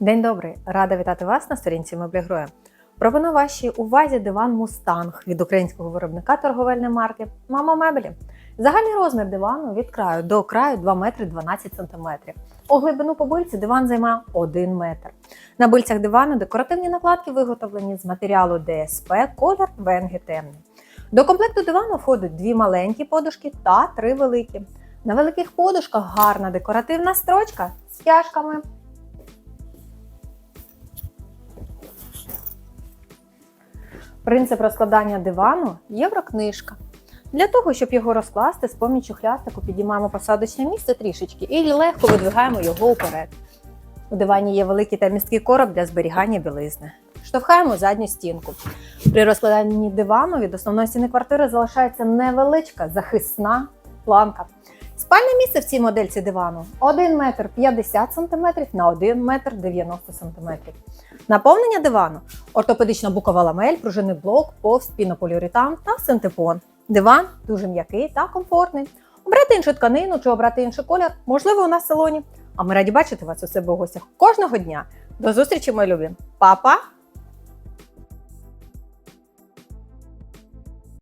День добрий! Рада вітати вас на сторінці Меблі Гроя. Пропоную вашій увазі диван Мустанг від українського виробника торговельної марки Мама Меблі. Загальний розмір дивану від краю до краю 2 метри 12 сантиметрів. У глибину по бильці диван займає 1 метр. На бильцях дивану декоративні накладки виготовлені з матеріалу ДСП, колір венги темний. До комплекту дивану входять дві маленькі подушки та три великі. На великих подушках гарна декоративна строчка з стяжками. Принцип розкладання дивану єврокнижка. Для того, щоб його розкласти, з поміччю хлястику підіймаємо посадочне місце трішечки і легко видвигаємо його вперед. У дивані є великий та місткий короб для зберігання білизни. Штовхаємо задню стінку. При розкладанні дивану від основної стіни квартири залишається невеличка захисна планка. Спальне місце в цій модельці дивану 1 метр 50 см на 1 метр 90 см. Наповнення дивану ортопедична букова ламель, пружинний блок, повз пінополіуретан та синтепон. Диван дуже м'який та комфортний. Обрати іншу тканину чи обрати інший колір можливо у нас в салоні. А ми раді бачити вас у себе в гостях кожного дня. До зустрічі, мої любі! Па-па!